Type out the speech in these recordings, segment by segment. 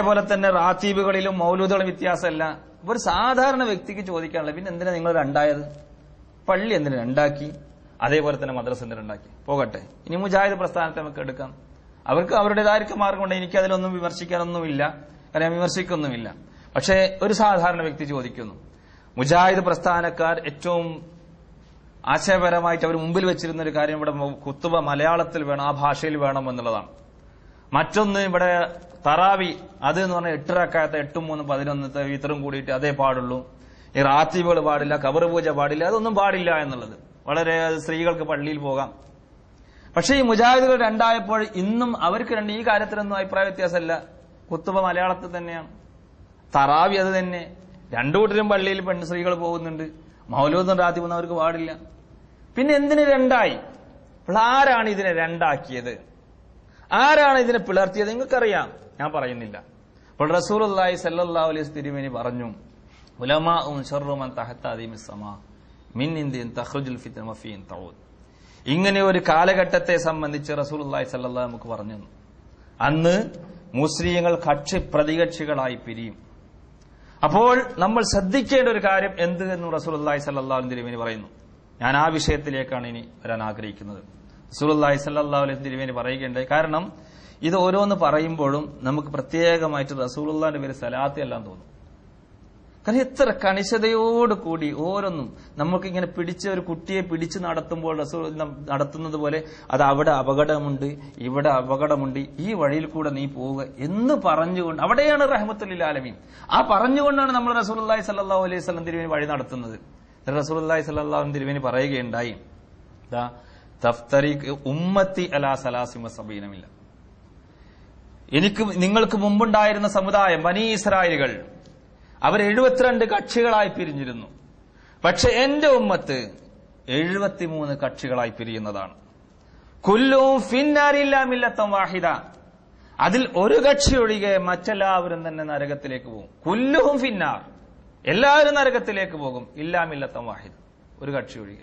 അതേപോലെ തന്നെ റാത്തീബുകളിലും മൗലൂദുകളും വ്യത്യാസമല്ല. ഒരു സാധാരണ വ്യക്തിക്ക് ചോദിക്കാനുള്ള പിന്നെ എന്തിനാ നിങ്ങൾ രണ്ടായത്? പള്ളി എന്തിനാ രണ്ടാക്കി? അതേപോലെ തന്നെ മദ്രസ എന്തിനാ രണ്ടാക്കി? പോകട്ടെ. ഇനി മുജാഹിദ് പ്രസ്ഥാനത്തെ നമുക്ക് എടുക്കാം. അവർക്ക് അവരുടേതായിരിക്കും മാർഗമുണ്ട്. എനിക്ക് അതിലൊന്നും വിമർശിക്കാനൊന്നുമില്ല. കാരണം വിമർശിക്കൊന്നുമില്ല. പക്ഷേ ഒരു സാധാരണ വ്യക്തി ചോദിക്കുന്നു. മുജാഹിദ് പ്രസ്ഥാനക്കാർ ഏറ്റവും ആശയപരമായിട്ട് അവർ മുമ്പിൽ വെച്ചിരുന്ന ഒരു കാര്യം ഇവിടെ കുത്തുവ മലയാളത്തിൽ വേണം ആ ഭാഷയിൽ വേണം എന്നുള്ളതാണ്. മറ്റൊന്ന് ഇവിടെ തറാവി അത് എന്ന് പറഞ്ഞാൽ എട്ടരക്കാത്ത എട്ടും മൂന്ന് പതിനൊന്നത്തെ ഇത്രയും കൂടിയിട്ട് അതേ പാടുള്ളൂ. ഈ റാത്തീബുകൾ പാടില്ല കബർ പൂജ പാടില്ല അതൊന്നും പാടില്ല എന്നുള്ളത്. വളരെ സ്ത്രീകൾക്ക് പള്ളിയിൽ പോകാം. പക്ഷേ ഈ മുജാഹിദുകൾ രണ്ടായപ്പോൾ ഇന്നും അവർക്ക് രണ്ട് ഈ കാര്യത്തിലൊന്നും അഭിപ്രായ വ്യത്യാസമല്ല. കുത്തുവ മലയാളത്തിൽ തന്നെയാണ്. തറാവി അത് തന്നെ. രണ്ടു കൂട്ടരും പള്ളിയിൽ പെൺ സ്ത്രീകൾ പോകുന്നുണ്ട്. മൗലൂദും റാത്തിബൊന്നും അവർക്ക് പാടില്ല. പിന്നെ എന്തിന് രണ്ടായി? അപ്പോൾ ആരാണ് ഇതിനെ രണ്ടാക്കിയത്? ആരാണ് ഇതിനെ പിളർത്തിയത്? നിങ്ങൾക്കറിയാം. ഞാൻ പറയുന്നില്ല. അപ്പോൾ റസൂൽ അള്ളാഹി സല്ലാ അലൈഹി തിരുമേനി പറഞ്ഞു മിൻ ഇങ്ങനെ ഒരു കാലഘട്ടത്തെ സംബന്ധിച്ച് റസൂൽ അള്ളാഹി സല്ലാ നമുക്ക് പറഞ്ഞു. അന്ന് മുസ്ലിങ്ങൾ കക്ഷി പ്രതികക്ഷികളായി പിരിയും. അപ്പോൾ നമ്മൾ ശ്രദ്ധിക്കേണ്ട ഒരു കാര്യം എന്ത് എന്ന് റസൂൽ അള്ളാഹി സല്ലാ തിരുമേനി പറയുന്നു. ഞാൻ ആ വിഷയത്തിലേക്കാണ് ഇനി വരാൻ ആഗ്രഹിക്കുന്നത്. അള്ളാഹി സല്ലാ അലൈഹി തിരുവേനി പറയുകയുണ്ടായി. കാരണം ഇത് ഓരോന്ന് പറയുമ്പോഴും നമുക്ക് പ്രത്യേകമായിട്ട് റസൂലുള്ളാന്റെ പേര് സലാത്തി എല്ലാം തോന്നും. കാരണം എത്ര കണിശതയോട് കൂടി ഓരോന്നും നമുക്ക് ഇങ്ങനെ പിടിച്ച ഒരു കുട്ടിയെ പിടിച്ചു നടത്തുമ്പോൾ റസൂൽ നടത്തുന്നത് പോലെ അത് അവിടെ അപകടമുണ്ട് ഇവിടെ അപകടമുണ്ട് ഈ വഴിയിൽ കൂടെ നീ പോവുക എന്ന് പറഞ്ഞുകൊണ്ട് അവിടെയാണ് റഹ്മത്തുൽ ആലമീൻ. ആ പറഞ്ഞുകൊണ്ടാണ് നമ്മൾ റസൂലുള്ളാഹി സല്ലല്ലാഹു അലൈഹി സ്വലം തിരുവേനി വഴി നടത്തുന്നത്. റസൂലുള്ളാഹി സല്ലല്ലാഹു തിരുവേനി പറയുകയുണ്ടായി. ദാ ഉമ്മത്തി അലാ സലാസിമ സബീനമില്ല. എനിക്ക് നിങ്ങൾക്ക് മുമ്പുണ്ടായിരുന്ന സമുദായം ബനി ഇസ്രായേലുകൾ അവർ എഴുപത്തിരണ്ട് കക്ഷികളായി പിരിഞ്ഞിരുന്നു. പക്ഷെ എന്റെ ഉമ്മത്ത് എഴുപത്തിമൂന്ന് കക്ഷികളായി പിരിയുന്നതാണ്. കുല്ലും ഫിന്നാരില്ലാമില്ലത്തം വാഹിദ. അതിൽ ഒരു കക്ഷി ഒഴികെ മറ്റെല്ലാവരും തന്നെ നരകത്തിലേക്ക് പോകും. കുല്ലുഹും ഫിന്നാർ എല്ലാവരും നരകത്തിലേക്ക് പോകും. ഇല്ലാമില്ലത്തം വാഹിദ. ഒരു കക്ഷി ഒഴികെ.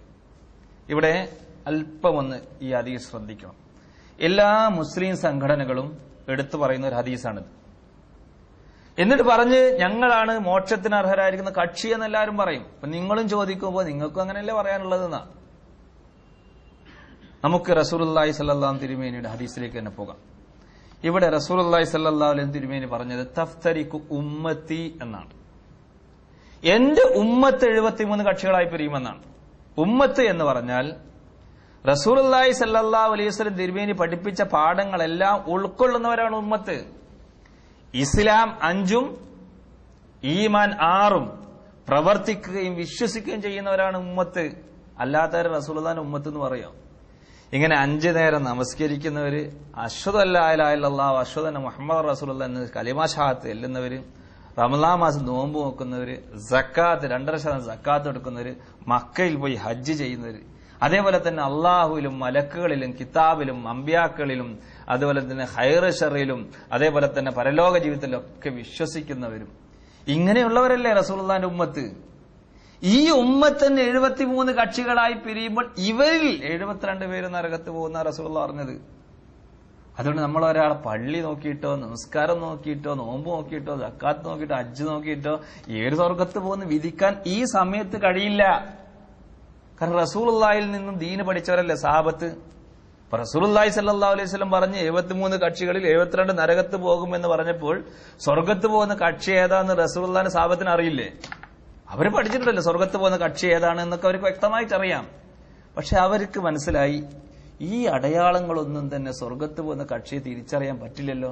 ഇവിടെ അല്പമൊന്ന് ഈ ഹദീസ് ശ്രദ്ധിക്കണം. എല്ലാ മുസ്ലിം സംഘടനകളും എടുത്തു പറയുന്ന ഒരു ഹദീസാണിത്. എന്നിട്ട് പറഞ്ഞ് ഞങ്ങളാണ് മോക്ഷത്തിന് അർഹരായിരിക്കുന്ന കക്ഷി എന്ന് എല്ലാവരും പറയും. അപ്പൊ നിങ്ങളും ചോദിക്കുമ്പോൾ നിങ്ങൾക്കും അങ്ങനെയല്ലേ പറയാനുള്ളതെന്നാ. നമുക്ക് റസൂലുള്ളാഹി സല്ലാം തിരുമേനിയുടെ ഹദീസിലേക്ക് തന്നെ പോകാം. ഇവിടെ റസൂലുള്ളാഹി സല്ലല്ലാഹു അലൈഹി തിരുമേനി പറഞ്ഞത് തഫ്തരിക്കു ഉമ്മത്തി എന്നാണ്. എന്റെ ഉമ്മത്ത് എഴുപത്തിമൂന്ന് കക്ഷികളായി പിരിയുമെന്നാണ്. ഉമ്മത്ത് എന്ന് പറഞ്ഞാൽ റസൂലുള്ളാഹി സല്ലല്ലാഹു അലൈഹി വസല്ലം തിരുമേനി പഠിപ്പിച്ച പാഠങ്ങളെല്ലാം ഉൾക്കൊള്ളുന്നവരാണ് ഉമ്മത്ത്. ഇസ്ലാം അഞ്ചും ഈമാൻ ആറും പ്രവർത്തിക്കുകയും വിശ്വസിക്കുകയും ചെയ്യുന്നവരാണ് ഉമ്മത്ത്. അല്ലാത്തവരെ റസൂലുള്ളാന്റെ ഉമ്മത്ത് എന്ന് പറയാം. ഇങ്ങനെ അഞ്ചു നേരം നമസ്കരിക്കുന്നവര് അശ്വതല്ലാഹു അശ്വതന മുഹമ്മദ് റസൂലുള്ള എന്ന് കലിമാഷാഹത്ത് എല്ലുന്നവര് റമലാ മാസം നോമ്പ് നോക്കുന്നവര് സക്കാത്ത് രണ്ടര ശതമാനം സക്കാത്ത് എടുക്കുന്നവര് മക്കയിൽ പോയി ഹജ്ജ് ചെയ്യുന്നവര് അതേപോലെ തന്നെ അള്ളാഹുവിലും മലക്കുകളിലും കിതാബിലും അമ്പ്യാക്കളിലും അതുപോലെ തന്നെ ഹൈറഷറിലും അതേപോലെ തന്നെ പരലോക ജീവിതത്തിലും ഒക്കെ വിശ്വസിക്കുന്നവരും. ഇങ്ങനെയുള്ളവരല്ലേ റസൂൽദാന്റെ ഉമ്മത്ത്? ഈ ഉമ്മത്തന്നെ എഴുപത്തിമൂന്ന് കക്ഷികളായി പിരിയുമ്പോൾ ഇവരിൽ എഴുപത്തിരണ്ട് പേര് നരകത്ത് പോകുന്ന റസൂള്ള പറഞ്ഞത്. അതുകൊണ്ട് നമ്മൾ ഒരാളെ പള്ളി നോക്കിയിട്ടോ നമസ്കാരം നോക്കിയിട്ടോ നോമ്പ് നോക്കിയിട്ടോ ജക്കാത്ത് നോക്കിയിട്ടോ അജ്ജ് നോക്കിയിട്ടോ ഏത് സ്വർഗത്ത് പോകുന്ന വിധിക്കാൻ ഈ സമയത്ത് കഴിയില്ല. കാരണം റസൂലുള്ളാഹിൽ നിന്നും ദീന് പഠിച്ചവരല്ലേ സാബത്ത് അപ്പൊ റസൂലുള്ളാഹി സല്ലല്ലാഹു അലൈഹി വസല്ലം പറഞ്ഞ് എഴുപത്തിമൂന്ന് കക്ഷികളിൽ എഴുപത്തിരണ്ട് നരകത്ത് പോകുമെന്ന് പറഞ്ഞപ്പോൾ സ്വർഗത്ത് പോകുന്ന കക്ഷി ഏതാന്ന് റസൂലുല്ലാന്റെ സാബത്തിന് അറിയില്ലേ? അവർ പഠിച്ചിട്ടുണ്ടല്ലോ സ്വർഗത്ത് പോകുന്ന കക്ഷി ഏതാണ് എന്നൊക്കെ അവർക്ക് വ്യക്തമായിട്ട് അറിയാം. പക്ഷെ അവർക്ക് മനസ്സിലായി ഈ അടയാളങ്ങളൊന്നും തന്നെ സ്വർഗത്ത് പോകുന്ന കക്ഷിയെ തിരിച്ചറിയാൻ പറ്റില്ലല്ലോ.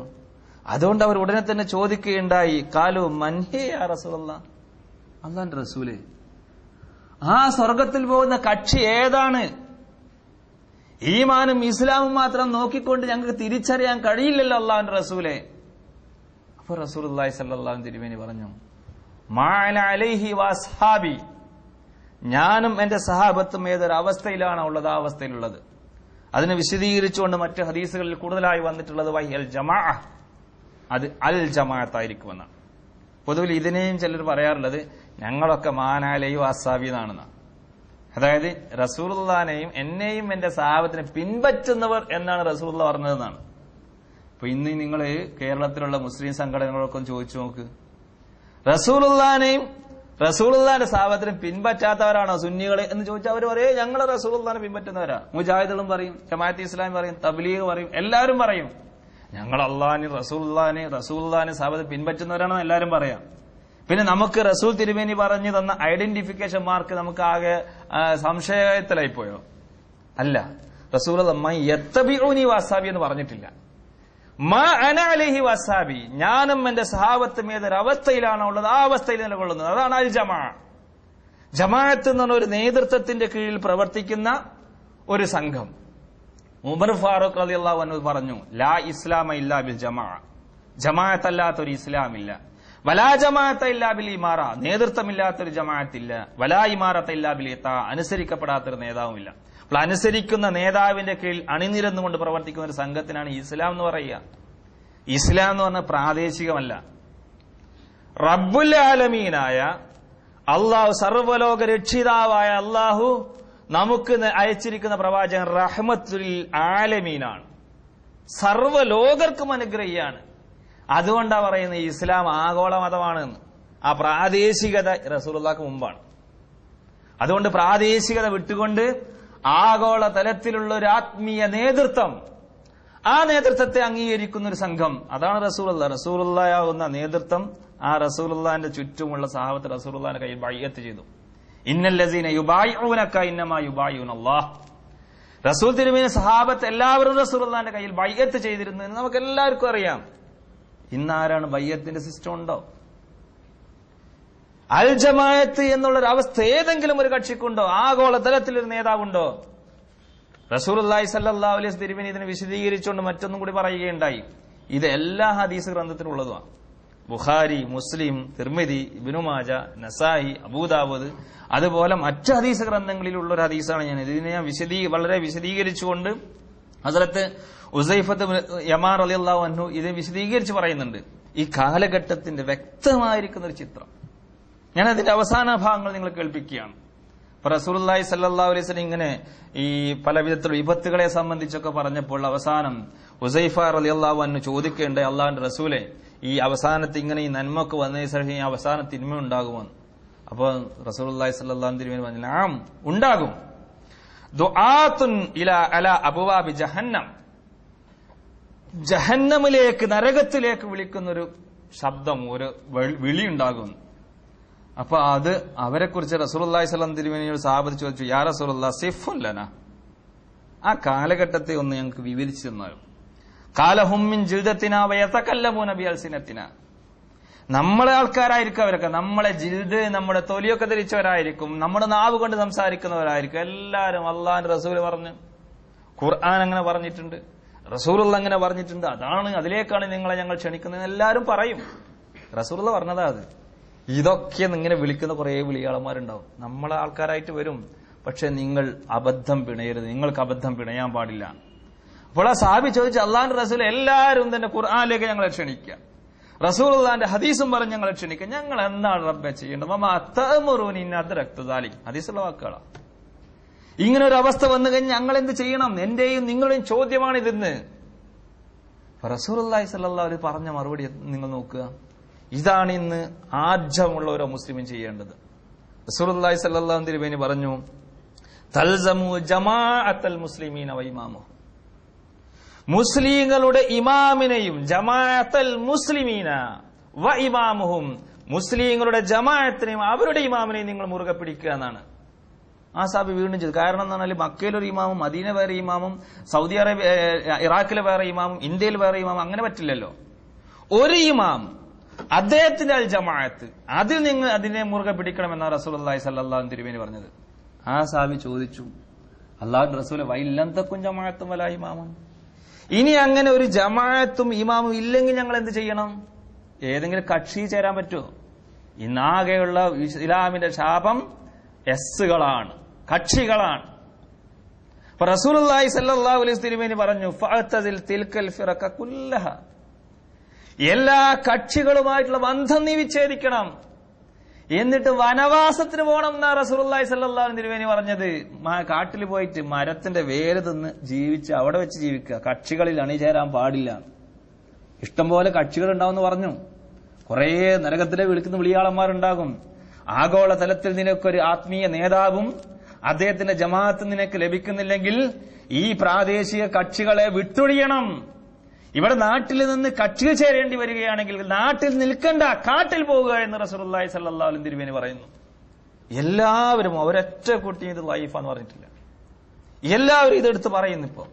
അതുകൊണ്ട് അവർ ഉടനെ തന്നെ ചോദിക്കുകയുണ്ടായി കാലു മൻഹേ ആ റസൂലല്ല അള്ളാന്റെ റസൂൽ ആ സ്വർഗത്തിൽ പോകുന്ന കക്ഷി ഏതാണ്? ഈമാനും ഇസ്ലാമും മാത്രം നോക്കിക്കൊണ്ട് ഞങ്ങൾക്ക് തിരിച്ചറിയാൻ കഴിയില്ലല്ലോ അള്ളാഹുന്റെ റസൂലെ. അപ്പൊ റസൂൽ അള്ളാഹി സല്ലാഹു തിരുവേനി പറഞ്ഞു അലൈഹി ഞാനും എന്റെ സഹാബത്തും ഏതൊരു അവസ്ഥയിലാണ് ഉള്ളത്? ആ അവസ്ഥയിലുള്ളത്. അതിനെ വിശദീകരിച്ചുകൊണ്ട് മറ്റ് ഹദീസുകളിൽ കൂടുതലായി വന്നിട്ടുള്ളത് വൈ അൽ ജമാ അത് അൽ ജമാഅത്തായിരിക്കുമെന്നാണ്. പൊതുവിൽ ഇതിനെയും ചിലർ പറയാറുള്ളത് ഞങ്ങളൊക്കെ മാനാലയും അസാബി അതായത് റസൂലുള്ളാനെയും എന്നെയും എന്റെ സഹാബത്തിനെ പിൻപറ്റുന്നവർ എന്നാണ് റസൂർദ പറഞ്ഞതെന്നാണ്. അപ്പൊ ഇന്ന് നിങ്ങൾ കേരളത്തിലുള്ള മുസ്ലിം സംഘടനകളൊക്കെ ചോദിച്ചു നോക്ക്. റസൂലുള്ളാനെയും റസൂലുള്ളാന്റെ സ്ഥാപനത്തിനും പിൻപറ്റാത്തവരാണോ സുന്നികൾ എന്ന് ചോദിച്ചാൽ അവർ പറയും ഞങ്ങൾ റസൂലുള്ളാനെ പിൻപറ്റുന്നവരാ. മുജാഹിദുകളും പറയും ജമാഅത്ത് ഇസ്ലാം പറയും തബ്ലീഗ് പറയും എല്ലാവരും പറയും. ഞങ്ങൾ അള്ളഹാനി റസൂള്ളഹാനി റസൂള്ളഹാനി സാബത്ത് പിൻപറ്റുന്നവരാണെന്ന് എല്ലാവരും പറയാം. പിന്നെ നമുക്ക് റസൂൽ തിരുമേനി പറഞ്ഞു തന്ന ഐഡന്റിഫിക്കേഷൻ മാർക്ക് നമുക്ക് ആകെ സംശയത്തിലായിപ്പോയോ? സംശയത്തിലായി പോയോ അല്ല റസൂൽ എത്തബിഊനി വാസാബി എന്ന് പറഞ്ഞിട്ടില്ല. മാ അന അലൈഹി വസാബി ഞാനും എന്റെ സഹാബത്തും ഏതൊരു അവസ്ഥയിലാണോ ഉള്ളത്. ആ അവസ്ഥയിൽ നിലകൊള്ളുന്നത്. അതാണ് അൽ ജമാ. ജമാഅത്ത് എന്ന് പറഞ്ഞ ഒരു നേതൃത്വത്തിന്റെ കീഴിൽ പ്രവർത്തിക്കുന്ന ഒരു സംഘം. ഉമർ ഫാറൂഖ് അലി അള്ളാഹു പറഞ്ഞു ലാ ഇസ്ലാമ ഇല്ലാ ബിൽ ജമാ. ജമാഅത്ത് ഇസ്ലാമില്ല. വലാ ജമാഅത്ത ഇല്ലാ ബിൽ ഇമാറ. നേതൃത്വമില്ലാത്തൊരു ജമാഅത്തില്ല. വലാ ഇമാറത്ത ഇല്ലാ ബിൽ ഇത്ത. അനുസരിക്കപ്പെടാത്തൊരു നേതാവുമില്ല. അപ്പോൾ അനുസരിക്കുന്ന നേതാവിന്റെ കീഴിൽ അണിനിരന്നുകൊണ്ട് പ്രവർത്തിക്കുന്ന ഒരു സംഘത്തിനാണ് ഇസ്ലാം എന്ന് പറയുക. ഇസ്ലാം എന്ന് പറഞ്ഞാൽ പ്രാദേശികമല്ല. റബ്ബുൽ ആലമീനായ അള്ളാഹു സർവലോക രക്ഷിതാവായ അള്ളാഹു നമുക്ക് അയച്ചിരിക്കുന്ന പ്രവാചകൻ റഹ്മത്തുൽ ആലമീനാണ്. സർവലോകർക്കും അനുഗ്രഹിയാണ്. അതുകൊണ്ടാ പറയുന്നത് ഇസ്ലാം ആഗോള മതമാണെന്ന് ആ പ്രാദേശികത റസൂലുള്ളാക്ക് മുമ്പാണ്. അതുകൊണ്ട് പ്രാദേശികത വിട്ടുകൊണ്ട് ആഗോള തലത്തിലുള്ള ഒരു ആത്മീയ നേതൃത്വം ആ നേതൃത്വത്തെ അംഗീകരിക്കുന്ന ഒരു സംഘം അതാണ് റസൂലുള്ള. റസൂലുള്ളയാവുന്ന നേതൃത്വം ആ റസൂലുള്ളാന്റെ ചുറ്റുമുള്ള സഹാബത്ത് റസൂലുള്ളാന്റെ കയ്യിൽ ബയ്യത്ത് ചെയ്തു. ഇന്നമാ അല്ലാഹ് റസൂൽ തിരുമേനി സഹാബത്ത് എല്ലാവരും റസൂലുള്ളാന്റെ കയ്യിൽ ബയ്യത്ത് ചെയ്തിരുന്നു എന്ന് നമുക്ക് എല്ലാവർക്കും അറിയാം. ഇന്നാരാണ് ബയ്യത്തിന്റെ സിസ്റ്റം ഉണ്ടോ? അൽ എന്നുള്ള ഒരു അവസ്ഥ ഏതെങ്കിലും ഒരു കക്ഷിക്കുണ്ടോ? ആഗോളതലത്തിൽ ഒരു നേതാവുണ്ടോ? റസൂലുള്ളാഹി സല്ലാ അലൈഹി തിരുമേനി ഇതിനെ വിശദീകരിച്ചുകൊണ്ട് മറ്റൊന്നും കൂടി പറയുകയുണ്ടായി. ഇത് എല്ലാ ഹദീസ് ഗ്രന്ഥത്തിലും ഉള്ളതുമാണ് Bukhari Muslim Tirmidhi Ibn Majah Nasai Abu Dawud അതുപോലെ മറ്റ് ഹദീസ് ഗ്രന്ഥങ്ങളിലുള്ള ഒരു ഹദീസാണ് ഞാൻ ഇതിനെ ഞാൻ വിശദീ വളരെ വിശദീകരിച്ചുകൊണ്ട് ഹസരത്ത് ഉസൈഫത്ത് യമാർ അലി അള്ളാഹു അൻഹു ഇത് വിശദീകരിച്ച് പറയുന്നുണ്ട്. ഈ കാലഘട്ടത്തിന്റെ വ്യക്തമായിരിക്കുന്ന ഒരു ചിത്രം. ഞാൻ അതിന്റെ അവസാന ഭാഗങ്ങൾ നിങ്ങൾ കേൾപ്പിക്കുകയാണ്. അപ്പൊ സല്ലല്ലാഹു അലൈഹി വസല്ലം ഇങ്ങനെ ഈ പല വിധത്തിലുള്ള വിപത്തുകളെ സംബന്ധിച്ചൊക്കെ പറഞ്ഞപ്പോൾ അവസാനം ഉസൈഫ അലി റളിയല്ലാഹു അൻഹു ചോദിക്കേണ്ട അള്ളാഹിന്റെ റസൂലെ ഈ അവസാനത്ത് ഇങ്ങനെ ഈ നന്മക്ക് വന്നതിന് ശേഷം ഈ അവസാന തിന്മ ഉണ്ടാകുമെന്ന്. അപ്പോൾ റസൂലുള്ളാഹി സല്ലല്ലാഹു തിരുമേനി പറഞ്ഞു ആം ഉണ്ടാകും. അബുവാബി ജഹന്നം. ജഹന്നമിലേക്ക് നരകത്തിലേക്ക് വിളിക്കുന്ന ഒരു ശബ്ദം ഒരു വിളി ഉണ്ടാകും അപ്പൊ അത് അവരെ കുറിച്ച് റസൂലുള്ളാഹി സ്വലം തിരുമേനിയോട് സാബത്ത് ചോദിച്ചു യാ റസൂലുള്ള സിഫുല്ലന ആ കാലഘട്ടത്തെ ഒന്ന് ഞങ്ങൾക്ക് വിവരിച്ചു തന്നാലും? കാലഹുമ്മിൻ ജിൽദത്തിന വയത്തക്കല്ലമൂന ബിയൽസിനത്തിന നമ്മളെ ആൾക്കാരായിരിക്കും അവരൊക്കെ. നമ്മളെ ജിൽദ് നമ്മുടെ തൊലിയൊക്കെ ധരിച്ചവരായിരിക്കും. നമ്മുടെ നാവ് കൊണ്ട് സംസാരിക്കുന്നവരായിരിക്കും. എല്ലാരും അള്ളാൻ റസൂൽ പറഞ്ഞു. ഖുർആൻ അങ്ങനെ പറഞ്ഞിട്ടുണ്ട്. റസൂലുള്ള അങ്ങനെ പറഞ്ഞിട്ടുണ്ട്. അതാണ് അതിലേക്കാണ് നിങ്ങളെ ഞങ്ങൾ ക്ഷണിക്കുന്നത്. എല്ലാവരും പറയും. റസൂലുള്ള പറഞ്ഞതാ അത്. ഇതൊക്കെ ഇങ്ങനെ വിളിക്കുന്ന കുറെ വിളിയാളന്മാരുണ്ടാവും. നമ്മളെ ആൾക്കാരായിട്ട് വരും. പക്ഷെ നിങ്ങൾ അബദ്ധം പിണയരുത്. നിങ്ങൾക്ക് അബദ്ധം പിണയാൻ പാടില്ല. അപ്പോൾ ആ സാബി ചോദിച്ചു അള്ളാന്റെ റസൂൽ എല്ലാവരും തന്നെ ഖുർആാനിലേക്ക് ഞങ്ങളെ ക്ഷണിക്കുക റസൂലുള്ളാന്റെ ഹദീസും പറഞ്ഞ് ഞങ്ങളെ ക്ഷണിക്കുക ഞങ്ങൾ എന്താണ് റബ്ബെ ചെയ്യേണ്ടത്? ഹദീസുള്ള വാക്കുകളാണ് ഇങ്ങനെ ഒരു അവസ്ഥ വന്നു കഴിഞ്ഞാൽ ഞങ്ങൾ എന്ത് ചെയ്യണം? എന്റെയും നിങ്ങളുടെയും ചോദ്യമാണ് ഇതെന്ന്. റസൂലി സല്ലാ പറഞ്ഞ മറുപടി നിങ്ങൾ നോക്കുക. ഇതാണ് ഇന്ന് ആർജമുള്ള ഓരോ മുസ്ലിമും ചെയ്യേണ്ടത്. റസൂലി സല്ലാ തിരുവേനി പറഞ്ഞു? തൽസമു ജമാഅത്തൽ മുസ്ലിമീൻ വൈമാമു മുസ്ലിങ്ങളുടെ ഇമാമിനെയും ജമാഅത്തൽ മുസ്ലിമീന വ ഇമാമുഹും മുസ്ലിങ്ങളുടെ ജമാഅത്തിനെയും അവരുടെ ഇമാമിനെയും നിങ്ങൾ മുറുകെ പിടിക്കുക എന്നാണ്. ആ സാബി വീണ്ടും ചെയ്തു. കാരണം എന്ന് പറഞ്ഞാൽ മക്കയിലൊരു ഇമാമും മദീന വേറെ ഇമാമും സൗദി അറേബ്യ ഇറാഖിലെ വേറെ ഇമാമും ഇന്ത്യയിൽ വേറെ ഇമാമും അങ്ങനെ പറ്റില്ലല്ലോ. ഒരു ഇമാം അദ്ദേഹത്തിന്റെ അൽ ജമാഅത്ത് അതിൽ നിങ്ങൾ അതിനെ മുറുകെ പിടിക്കണമെന്നാണ് അള്ളാഹി സല്ലാഹു തിരുവേനി പറഞ്ഞത്. ആ സാബി ചോദിച്ചു അള്ളാഹു റസൂൽ വൈല്ലന്തക്കും ജമാഅത്തും വല ഇമാമും ഇനി അങ്ങനെ ഒരു ജമാഅത്തും ഇമാമും ഇല്ലെങ്കിൽ ഞങ്ങൾ എന്ത് ചെയ്യണം? ഏതെങ്കിലും കക്ഷി ചേരാൻ പറ്റുമോ? ഇന്നാകെയുള്ള ഇസ്ലാമിന്റെ ശാപം എസ്സുകളാണ് കക്ഷികളാണ്. അലൈഹി പറഞ്ഞു എല്ലാ കക്ഷികളുമായിട്ടുള്ള ബന്ധം നീ വിച്ഛേദിക്കണം. എന്നിട്ട് വനവാസത്തിന് പോകണം എന്നാ റസൂലുള്ളാഹി സല്ലാ തിരുവേനി പറഞ്ഞത്. കാട്ടിൽ പോയിട്ട് മരത്തിന്റെ വേര് തിന്ന് ജീവിച്ച് അവിടെ വെച്ച് ജീവിക്കുക. കക്ഷികളിൽ അണിചേരാൻ പാടില്ല. ഇഷ്ടംപോലെ കക്ഷികൾ ഉണ്ടാവും പറഞ്ഞു. കുറേ നരകത്തിലെ വിളിക്കുന്ന വിളിയാളന്മാരുണ്ടാകും. ആഗോള തലത്തിൽ നിനക്കൊരു ആത്മീയ നേതാവും അദ്ദേഹത്തിന്റെ ജമാഅത്ത് നിനക്ക് ലഭിക്കുന്നില്ലെങ്കിൽ ഈ പ്രാദേശിക കക്ഷികളെ വിട്ടൊഴിയണം. ഇവിടെ നാട്ടിൽ നിന്ന് കക്ഷികൾ ചേരേണ്ടി വരികയാണെങ്കിൽ നാട്ടിൽ നിൽക്കണ്ട കാട്ടിൽ പോവുക എന്ന് റസൂലുള്ളാഹി സ്വല്ലല്ലാഹു അലൈഹി തിരുവേനി പറയുന്നു. എല്ലാവരും ഒരൊറ്റ കുട്ടി ഇത് ലൈഫാന്ന് പറഞ്ഞിട്ടില്ല. എല്ലാവരും ഇതെടുത്ത് പറയുന്നു ഇപ്പോ.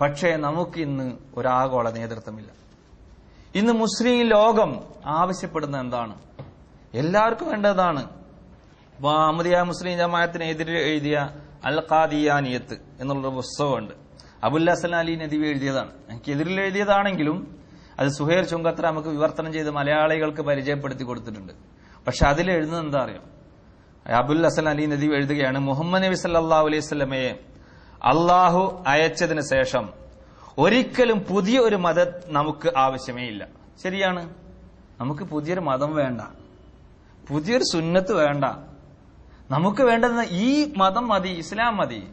പക്ഷേ നമുക്ക് ഇന്ന് ഒരാഗോള നേതൃത്വമില്ല. ഇന്ന് മുസ്ലിം ലോകം ആവശ്യപ്പെടുന്ന എന്താണ്? എല്ലാവർക്കും വേണ്ടതാണ്. അഹമ്മദിയ മുസ്ലിം ജമാഅത്തിനെതിരെ എഴുതിയ അൽ ഖാദിയാനിയത്ത് എന്നുള്ളൊരു പുസ്തകമുണ്ട്. ഹസൻ അലി നദീവ് എഴുതിയതാണ്. എനിക്ക് എതിരിൽ എഴുതിയതാണെങ്കിലും അത് സുഹേർ ചുങ്കത്ര നമുക്ക് വിവർത്തനം ചെയ്ത് മലയാളികൾക്ക് പരിചയപ്പെടുത്തി കൊടുത്തിട്ടുണ്ട്. പക്ഷെ അതിൽ എഴുതുന്നത് എന്താ അറിയാം? അബുൽ ഹസൻ അലി നദീവ് എഴുതുകയാണ് മുഹമ്മദ് നബി സല്ലാ അലൈഹി സ്വലമയെ അള്ളാഹു അയച്ചതിന് ശേഷം ഒരിക്കലും പുതിയ ഒരു മതം നമുക്ക് ആവശ്യമേ ഇല്ല. ശരിയാണ്. നമുക്ക് പുതിയൊരു മതം വേണ്ട. പുതിയൊരു സുന്നത്ത് വേണ്ട. നമുക്ക് വേണ്ടത് ഈ മതം മതി ഇസ്ലാം മതി.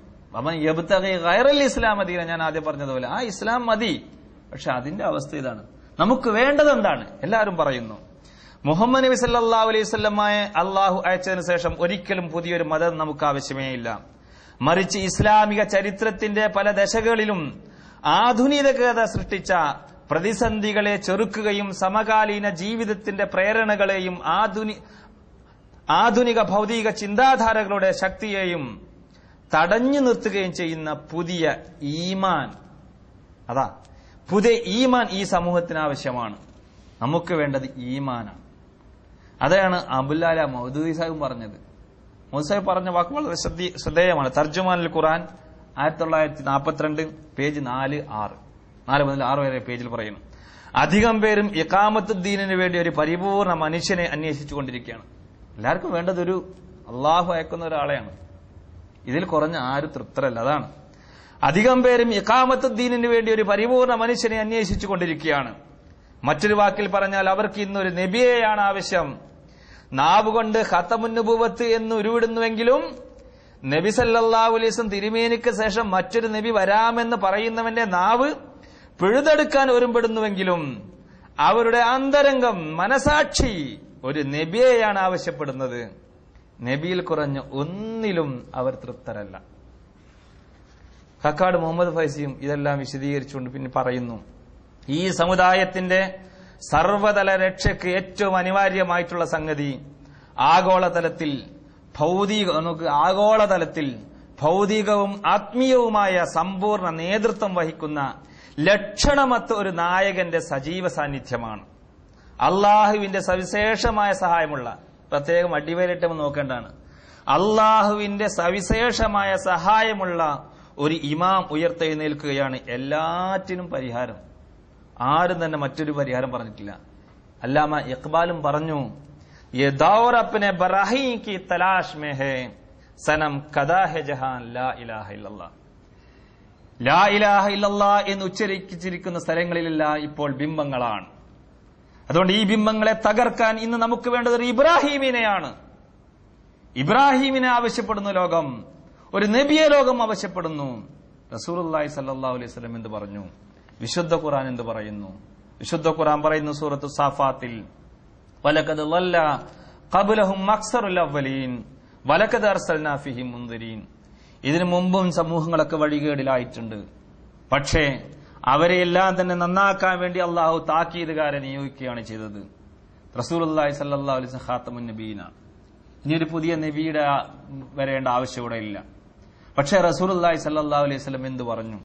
ഇസ്ലാം മതി ഞാൻ ആദ്യം പറഞ്ഞതുപോലെ ആ ഇസ്ലാം മതി. പക്ഷെ അതിന്റെ അവസ്ഥ ഇതാണ്. നമുക്ക് വേണ്ടത് എന്താണ്? എല്ലാവരും പറയുന്നു. മുഹമ്മദ് നബി സല്ലല്ലാഹു അലൈഹി വസല്ലമയെ അള്ളാഹു അയച്ചതിനു ശേഷം ഒരിക്കലും പുതിയൊരു മതം നമുക്ക് ആവശ്യമേ ഇല്ല. മറിച്ച് ഇസ്ലാമിക ചരിത്രത്തിന്റെ പല ദശകളിലും ആധുനികത സൃഷ്ടിച്ച പ്രതിസന്ധികളെ ചെറുക്കുകയും സമകാലീന ജീവിതത്തിന്റെ പ്രേരണകളെയും ആധുനി ആധുനിക ഭൗതിക ചിന്താധാരകളുടെ ശക്തിയെയും തടഞ്ഞു നിർത്തുകയും ചെയ്യുന്ന പുതിയ ഈമാൻ. അതാ പുതിയ ഈമാൻ ഈ സമൂഹത്തിന് ആവശ്യമാണ്. നമുക്ക് വേണ്ടത് ഈമാനാണ്. അതാണ് അബുല്ലാല മൗദൂദി സാഹിബ് പറഞ്ഞത്. മൗദൂദി സാഹിബ് പറഞ്ഞ വാക്ക് വളരെ ശ്രദ്ധ- ശ്രദ്ധേയമാണ്. തർജുമാനിൽ ഖുറാൻ ആയിരത്തി തൊള്ളായിരത്തി നാൽപ്പത്തിരണ്ട് പേജ് നാല് ആറ്. നാല് മുതൽ ആറ് വരെ പേജിൽ പറയുന്നു. അധികം പേരും ഇക്കാമത്തുദ്ദീനിന് വേണ്ടി ഒരു പരിപൂർണ മനുഷ്യനെ അന്വേഷിച്ചുകൊണ്ടിരിക്കുകയാണ്. എല്ലാവർക്കും വേണ്ടത് ഒരു അള്ളാഹു അയക്കുന്ന ഒരാളെയാണ്. ഇതിൽ കുറഞ്ഞ ആരും തൃപ്തരല്ല അതാണ്. അധികം പേരും ഇക്കാമത്തുദ്ദീനിന് വേണ്ടി ഒരു പരിപൂർണ മനുഷ്യനെ അന്വേഷിച്ചു കൊണ്ടിരിക്കുകയാണ്. മറ്റൊരു വാക്കിൽ പറഞ്ഞാൽ അവർക്ക് ഇന്നൊരു നബിയെയാണ് ആവശ്യം. നാവുകൊണ്ട് ഹത്തമുന്നുപൂവത്ത് എന്ന് ഉരുവിടുന്നുവെങ്കിലും നബി വസല്ലം തിരുമേനിക്ക് ശേഷം മറ്റൊരു നബി വരാമെന്ന് പറയുന്നവന്റെ നാവ് പിഴുതെടുക്കാൻ ഒരുമ്പെടുന്നുവെങ്കിലും അവരുടെ അന്തരംഗം മനസാക്ഷി ഒരു നബിയെയാണ് ആവശ്യപ്പെടുന്നത്. നബിയിൽ കുറഞ്ഞ ഒന്നിലും അവർ തൃപ്തരല്ല. കക്കാട് മുഹമ്മദ് ഫൈസിയും ഇതെല്ലാം വിശദീകരിച്ചുകൊണ്ട് പിന്നെ പറയുന്നു ഈ സമുദായത്തിന്റെ സർവതല രക്ഷയ്ക്ക് ഏറ്റവും അനിവാര്യമായിട്ടുള്ള സംഗതി ആഗോളതലത്തിൽ ഭൗതിക നമുക്ക് ആഗോളതലത്തിൽ ഭൗതികവും ആത്മീയവുമായ സമ്പൂർണ നേതൃത്വം വഹിക്കുന്ന ലക്ഷണമത്ത ഒരു നായകന്റെ സജീവ സാന്നിധ്യമാണ്. അള്ളാഹുവിന്റെ സവിശേഷമായ സഹായമുള്ള പ്രത്യേകം അടിവേലിട്ട് നോക്കേണ്ടതാണ്. അള്ളാഹുവിന്റെ സവിശേഷമായ സഹായമുള്ള ഒരു ഇമാം ഉയർത്തെഴുന്നേൽക്കുകയാണ് എല്ലാറ്റിനും പരിഹാരം. ആരും തന്നെ മറ്റൊരു പരിഹാരം പറഞ്ഞിട്ടില്ല. അല്ലാമ ഇക്ബാലും പറഞ്ഞു യെ തലാഷ് മേ ഹേ സനം ജഹാൻ ലാ ഇലാഹ ഇല്ലല്ലാ. ലാ ഇലാഹ ഇല്ലല്ലാ എന്ന് ഉച്ചരിച്ചിരിക്കുന്ന സ്ഥലങ്ങളിലെല്ലാം ഇപ്പോൾ ബിംബങ്ങളാണ്. അതുകൊണ്ട് ഈ ബിംബങ്ങളെ തകർക്കാൻ ഇന്ന് നമുക്ക് വേണ്ടത് ഒരു ഇബ്രാഹീമിനെയാണ്. ഇബ്രാഹീമിനെ ആവശ്യപ്പെടുന്നു ലോകം. ഒരു നബിയെ ലോകം ആവശ്യപ്പെടുന്നു. റസൂലുള്ളാഹി സല്ലാ അലൈഹി സ്വലം എന്ത് പറഞ്ഞു? വിശുദ്ധ ഖുറാൻ എന്ത് പറയുന്നു? വിശുദ്ധ ഖുറാൻ പറയുന്നു സൂറത്ത് സാഫാത്തിൽ വലക്കത് വല്ല കബുലഹും മക്സറുൽ അവലീൻ വലക്കത് അർസൽനാ മുന്തിരീൻ ഇതിനു മുമ്പും സമൂഹങ്ങളൊക്കെ വഴികേടിലായിട്ടുണ്ട്. പക്ഷേ അവരെയെല്ലാം തന്നെ നന്നാക്കാൻ വേണ്ടി അള്ളാഹു താക്കീതുകാരെ നിയോഗിക്കുകയാണ് ചെയ്തത്. റസൂലുള്ളാഹി സല്ലല്ലാഹു അലൈഹി വസല്ലം ഖാത്തമുൻ നബീനാണ് ഇനി ഒരു പുതിയ നബിയുടെ വരേണ്ട ആവശ്യം ഇവിടെ ഇല്ല. പക്ഷേ റസൂലുള്ളാഹി സല്ലാ അലൈഹി സ്വലം എന്ത് പറഞ്ഞു?